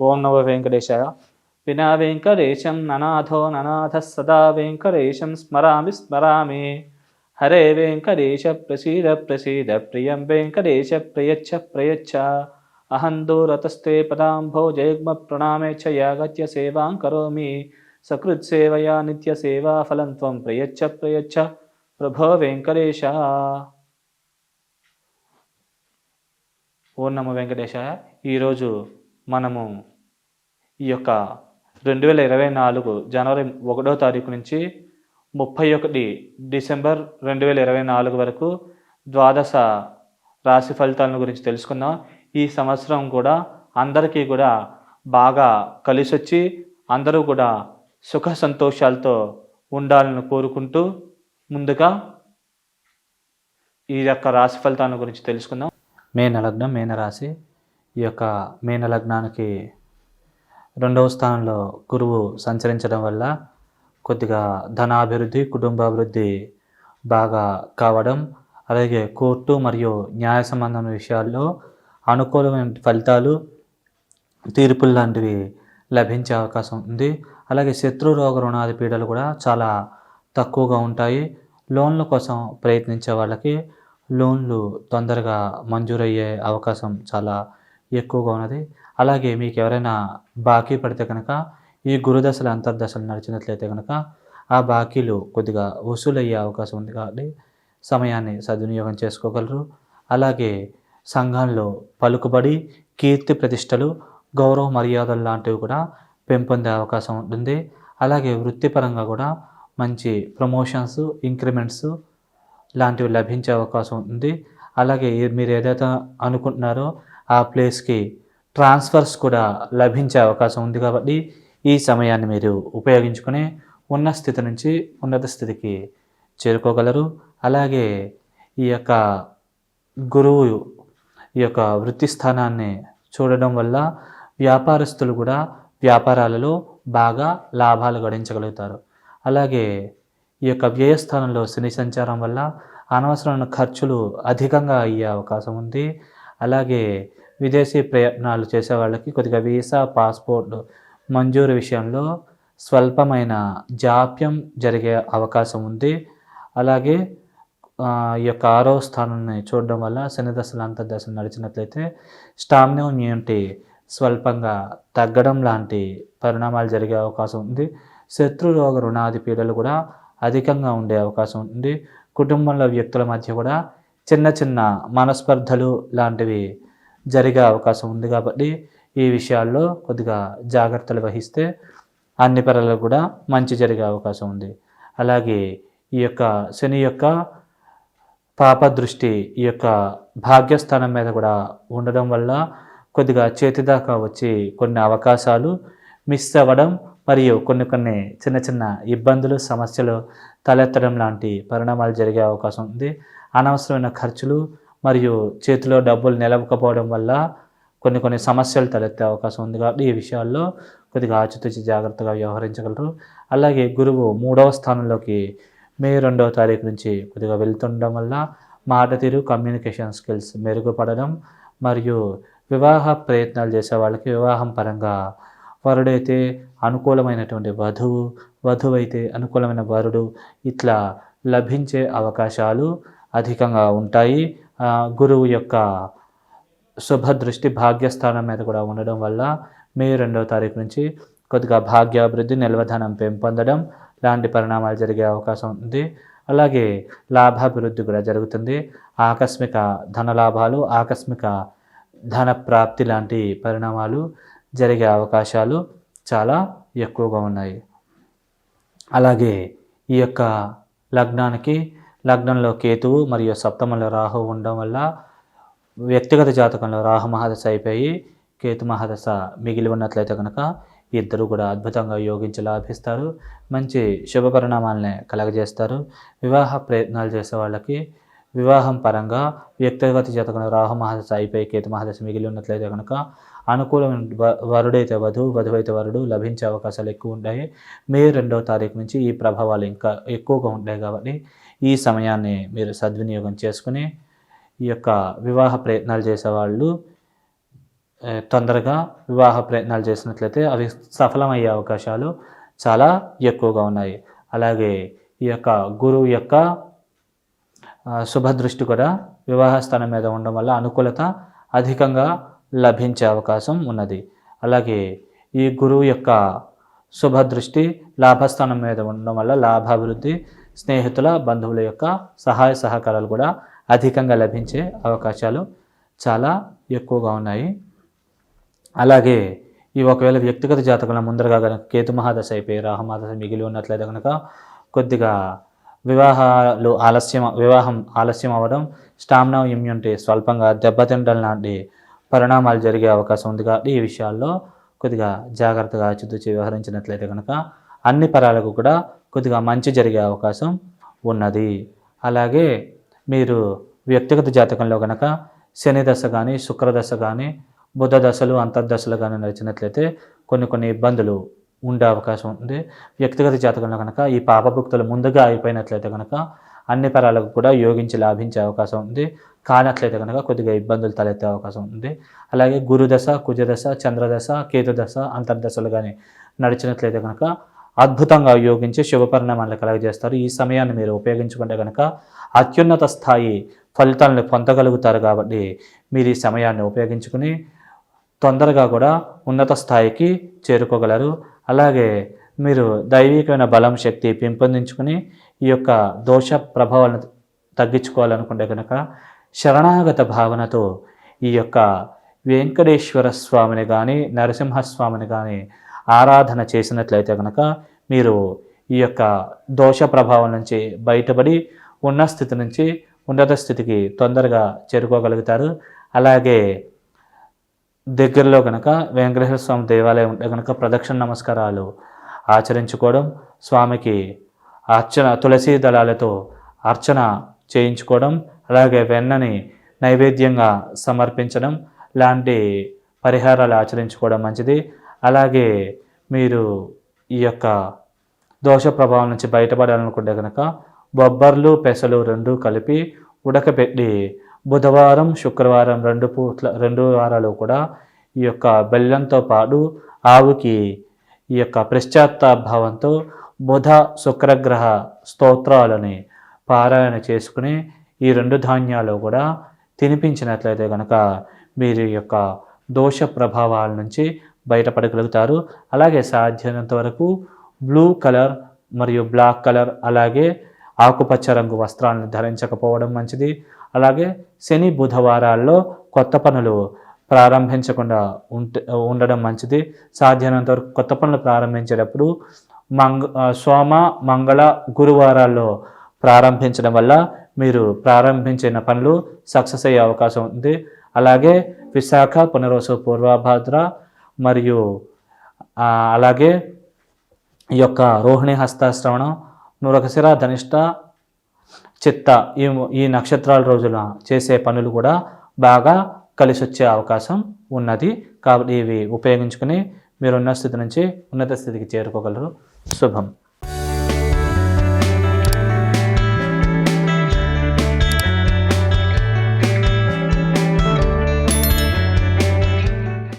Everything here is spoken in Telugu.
ఓం నవ వెంకటేశాయ. వినా వెంకటేశం ననాథో ననాథ సదా వెంకటేశం స్మరామి స్మరామి. హరే వెంకటేశ ప్రసీద ప్రసీద ప్రియం వెంకటేశ ప్రయచ్చ ప్రయచ్చ. అహం దూరతస్తే పదాంభోజయుగ్మ ప్రణామే చ యాగత్య సేవాం కరోమి. సకృత్సేవయా నిత్యసేవా ఫలం త్వం ప్రయచ్చ ప్రయచ్చ. ప్రభో వెంకటేశ. ఓం నమ వెంకటేశ ఈరోజు మనము ఈ యొక్క రెండు వేల ఇరవై నాలుగు జనవరి ఒకటో తారీఖు నుంచి ముప్పై ఒకటి డిసెంబర్ రెండు వేల ఇరవై నాలుగు వరకు ద్వాదశ రాశి ఫలితాలను గురించి తెలుసుకుందాం. ఈ సంవత్సరం కూడా అందరికీ కూడా బాగా కలిసి వచ్చి అందరూ కూడా సుఖ సంతోషాలతో ఉండాలని కోరుకుంటూ ముందుగా ఈ యొక్క రాశి ఫలితాల గురించి తెలుసుకుందాం. మేన లగ్నం మేన రాశి ఈ యొక్క మేన లగ్నానికి రెండవ స్థానంలో గురువు సంచరించడం వల్ల కొద్దిగా ధనాభివృద్ధి కుటుంబాభివృద్ధి బాగా కావడం అలాగే కోర్టు మరియు న్యాయ సంబంధం విషయాల్లో అనుకూలమైన ఫలితాలు తీర్పులు లాంటివి లభించే అవకాశం ఉంది. అలాగే శత్రు రోగ రుణాది పీడలు కూడా చాలా తక్కువగా ఉంటాయి. లోన్ల కోసం ప్రయత్నించే వాళ్ళకి లోన్లు తొందరగా మంజూరయ్యే అవకాశం చాలా ఎక్కువగా ఉన్నది. అలాగే మీకు ఎవరైనా బాకీ పడితే కనుక ఈ గురుదశలు అంతర్దశలు నడిచినట్లయితే కనుక ఆ బాకీలు కొద్దిగా వసూలయ్యే అవకాశం ఉంది కాబట్టి సమయాన్ని సద్వినియోగం చేసుకోగలరు. అలాగే సంఘంలో పలుకుబడి కీర్తి ప్రతిష్టలు గౌరవ మర్యాదలు లాంటివి కూడా పెంపొందే అవకాశం ఉంటుంది. అలాగే వృత్తిపరంగా కూడా మంచి ప్రమోషన్స్ ఇంక్రిమెంట్స్ లాంటివి లభించే అవకాశం ఉంది. అలాగే మీరు ఏదైతే అనుకుంటున్నారో ఆ ప్లేస్కి ట్రాన్స్ఫర్స్ కూడా లభించే అవకాశం ఉంది కాబట్టి ఈ సమయాన్ని మీరు ఉపయోగించుకొని ఉన్న స్థితి నుంచి ఉన్నత స్థితికి చేరుకోగలరు. అలాగే ఈ యొక్క గురువు ఈ యొక్క వృత్తి స్థానాన్ని చూడడం వల్ల వ్యాపారస్తులు కూడా వ్యాపారాలలో బాగా లాభాలు గడించగలుగుతారు. అలాగే ఈ యొక్క వ్యయస్థానంలో శని సంచారం వల్ల అనవసరమైన ఖర్చులు అధికంగా అయ్యే అవకాశం ఉంది. అలాగే విదేశీ ప్రయత్నాలు చేసే వాళ్ళకి కొద్దిగా వీసా పాస్పోర్ట్ మంజూరు విషయంలో స్వల్పమైన జాప్యం జరిగే అవకాశం ఉంది. అలాగే ఈ యొక్క ఆరో స్థానాన్ని చూడడం వల్ల శనిదశలు అంతర్దశలు నడిచినట్లయితే స్టామినా ఇమ్యూనిటీ స్వల్పంగా తగ్గడం లాంటి పరిణామాలు జరిగే అవకాశం ఉంది. శత్రు రోగ రుణాది పీడలు కూడా అధికంగా ఉండే అవకాశం ఉంది. కుటుంబంలో వ్యక్తుల మధ్య కూడా చిన్న చిన్న మనస్పర్ధలు లాంటివి జరిగే అవకాశం ఉంది కాబట్టి ఈ విషయాల్లో కొద్దిగా జాగ్రత్తలు వహిస్తే అన్ని పనులకు కూడా మంచి జరిగే అవకాశం ఉంది. అలాగే ఈ యొక్క శని యొక్క పాప దృష్టి ఈ యొక్క భాగ్యస్థానం మీద కూడా ఉండడం వల్ల కొద్దిగా చేతిదాకా వచ్చి కొన్ని అవకాశాలు మిస్ అవ్వడం మరియు కొన్ని కొన్ని చిన్న చిన్న ఇబ్బందులు సమస్యలు తలెత్తడం లాంటి పరిణామాలు జరిగే అవకాశం ఉంది. అనవసరమైన ఖర్చులు మరియు చేతిలో డబ్బులు నిలవకపోవడం వల్ల కొన్ని కొన్ని సమస్యలు తలెత్తే అవకాశం ఉంది కాబట్టి ఈ విషయాల్లో కొద్దిగా ఆచితూచి జాగ్రత్తగా వ్యవహరించగలరు. అలాగే గురువు మూడవ స్థానంలోకి మే రెండవ తారీఖు నుంచి కొద్దిగా వెళ్తుండడం వల్ల మాట తీరు కమ్యూనికేషన్ స్కిల్స్ మెరుగుపడడం మరియు వివాహ ప్రయత్నాలు చేసే వాళ్ళకి వివాహం పరంగా వరుడైతే అనుకూలమైనటువంటి వధువు వధువు అయితే అనుకూలమైన వరుడు ఇట్లా లభించే అవకాశాలు అధికంగా ఉంటాయి. గురువు యొక్క శుభదృష్టి భాగ్యస్థానం మీద కూడా ఉండడం వల్ల మే రెండవ తారీఖు నుంచి కొద్దిగా భాగ్యాభివృద్ధి నిల్వధనం పెంపొందడం లాంటి పరిణామాలు జరిగే అవకాశం ఉంది. అలాగే లాభాభివృద్ధి కూడా జరుగుతుంది. ఆకస్మిక ధన లాభాలు ఆకస్మిక ధన ప్రాప్తి లాంటి పరిణామాలు జరిగే అవకాశాలు చాలా ఎక్కువగా ఉన్నాయి. అలాగే ఈ యొక్క లగ్నానికి లగ్నంలో కేతువు మరియు సప్తమంలో రాహు ఉండడం వల్ల వ్యక్తిగత జాతకంలో రాహు మహాదశ అయిపోయి కేతు మహాదశ మిగిలి ఉన్నట్లయితే కనుక ఇద్దరు కూడా అద్భుతంగా యోగించి లాభిస్తారు. మంచి శుభ పరిణామాలని కలగజేస్తారు. వివాహ ప్రయత్నాలు చేసే వాళ్ళకి వివాహం పరంగా వ్యక్తిగత జాతకంలో రాహు మహాదశ అయిపోయి కేతు మహాదశ మిగిలి ఉన్నట్లయితే కనుక అనుకూలమైన వ- వరుడైతే వధువు వధువు అయితే వరుడు లభించే అవకాశాలు ఎక్కువ ఉంటాయి. మే రెండవ తారీఖు నుంచి ఈ ప్రభావాలు ఇంకా ఎక్కువగా ఉంటాయి కాబట్టి ఈ సమయాన్ని మీరు సద్వినియోగం చేసుకుని ఈ యొక్క వివాహ ప్రయత్నాలు చేసేవాళ్ళు తొందరగా వివాహ ప్రయత్నాలు చేసినట్లయితే అవి సఫలమయ్యే అవకాశాలు చాలా ఎక్కువగా ఉన్నాయి. అలాగే ఈ యొక్క గురువు యొక్క శుభదృష్టి కూడా వివాహ స్థానం మీద ఉండడం వల్ల అనుకూలత అధికంగా లభించే అవకాశం ఉన్నది. అలాగే ఈ గురువు యొక్క శుభదృష్టి లాభస్థానం మీద ఉండడం వల్ల లాభాభివృద్ధి స్నేహితుల బంధువుల యొక్క సహాయ సహకారాలు కూడా అధికంగా లభించే అవకాశాలు చాలా ఎక్కువగా ఉన్నాయి. అలాగే ఈ ఒకవేళ వ్యక్తిగత జాతకంలో ముందరగా కనుక కేతు మహాదశ అయిపోయి రాహుమహాదశ మిగిలి ఉన్నట్లయితే కనుక కొద్దిగా వివాహాలు ఆలస్యం వివాహం ఆలస్యం అవ్వడం స్టామినా ఇమ్యూనిటీ స్వల్పంగా దెబ్బతింటం లాంటి పరిణామాలు జరిగే అవకాశం ఉంది కాబట్టి ఈ విషయాల్లో కొద్దిగా జాగ్రత్తగా ఆచితూచి వ్యవహరించినట్లయితే కనుక అన్ని పరాలకు కూడా కొద్దిగా మంచి జరిగే అవకాశం ఉన్నది. అలాగే మీరు వ్యక్తిగత జాతకంలో కనుక శని దశ కానీ శుక్రదశ కానీ బుధ దశలు అంతర్దశలు కానీ నడిచినట్లయితే కొన్ని కొన్ని ఇబ్బందులు ఉండే అవకాశం ఉంది. వ్యక్తిగత జాతకంలో కనుక ఈ పాపభుక్తులు ముందుగా అయిపోయినట్లయితే కనుక అన్ని పరాలకు కూడా యోగించి లాభించే అవకాశం ఉంది. కానట్లయితే కనుక కొద్దిగా ఇబ్బందులు తలెత్తే అవకాశం ఉంది. అలాగే గురుదశ కుజదశ చంద్రదశ కేతుదశ అంతర్దశలు కానీ నడిచినట్లయితే కనుక అద్భుతంగా యోగించి శుభ పరిణామాలను కలగజేస్తారు. ఈ సమయాన్ని మీరు ఉపయోగించుకుంటే కనుక అత్యున్నత స్థాయి ఫలితాలను పొందగలుగుతారు కాబట్టి మీరు ఈ సమయాన్ని ఉపయోగించుకుని తొందరగా కూడా ఉన్నత స్థాయికి చేరుకోగలరు. అలాగే మీరు దైవికమైన బలం శక్తి పెంపొందించుకుని ఈ యొక్క దోష ప్రభావాలను తగ్గించుకోవాలనుకుంటే కనుక శరణాగత భావనతో ఈ యొక్క వెంకటేశ్వర స్వామిని కానీ నరసింహస్వామిని కానీ ఆరాధన చేసినట్లయితే కనుక మీరు ఈ యొక్క దోష ప్రభావం నుంచి బయటపడి ఉన్న స్థితి నుంచి ఉన్నత స్థితికి తొందరగా చేరుకోగలుగుతారు. అలాగే దగ్గరలో కనుక వెంకటేశ్వర స్వామి దేవాలయం ఉంటే కనుక ప్రదక్షిణ నమస్కారాలు ఆచరించుకోవడం స్వామికి అర్చన తులసి దళాలతో అర్చన చేయించుకోవడం అలాగే వెన్నని నైవేద్యంగా సమర్పించడం లాంటి పరిహారాలు ఆచరించుకోవడం మంచిది. అలాగే మీరు ఈ యొక్క దోష ప్రభావం నుంచి బయటపడాలనుకుంటే కనుక బొబ్బర్లు పెసలు రెండు కలిపి ఉడకబెట్టి బుధవారం శుక్రవారం రెండు పూట్ల రెండు వారాలు కూడా ఈ యొక్క బెల్లంతో పాటు ఆవుకి ఈ యొక్క పశ్చాత్తాభావంతో బుధ శుక్రగ్రహ స్తోత్రాలని పారాయణ చేసుకుని ఈ రెండు ధాన్యాలు కూడా తినిపించినట్లయితే కనుక మీరు ఈ యొక్క దోష ప్రభావాల నుంచి బయటపడగలుగుతారు. అలాగే సాధ్యమైనంత వరకు బ్లూ కలర్ మరియు బ్లాక్ కలర్ అలాగే ఆకుపచ్చ రంగు వస్త్రాలను ధరించకపోవడం మంచిది. అలాగే శని బుధవారాల్లో కొత్త పనులు ప్రారంభించకుండా ఉండడం మంచిది. సాధ్యమైనంత వరకు కొత్త పనులు ప్రారంభించేటప్పుడు మంగ సోమ మంగళ గురువారాల్లో ప్రారంభించడం వల్ల మీరు ప్రారంభించిన పనులు సక్సెస్ అయ్యే అవకాశం ఉంది. అలాగే విశాఖ పునరోసు పూర్వభద్ర మరియు అలాగే ఈ యొక్క రోహిణి హస్తాశ్రవణం నురకశిర ధనిష్ట చిత్త ఈ ఈ నక్షత్రాల రోజున చేసే పనులు కూడా బాగా కలిసి వచ్చే అవకాశం ఉన్నది. కాబట్టి ఇవి ఉపయోగించుకుని మీరు ఉన్న స్థితి నుంచి ఉన్నత స్థితికి చేరుకోగలరు. శుభం.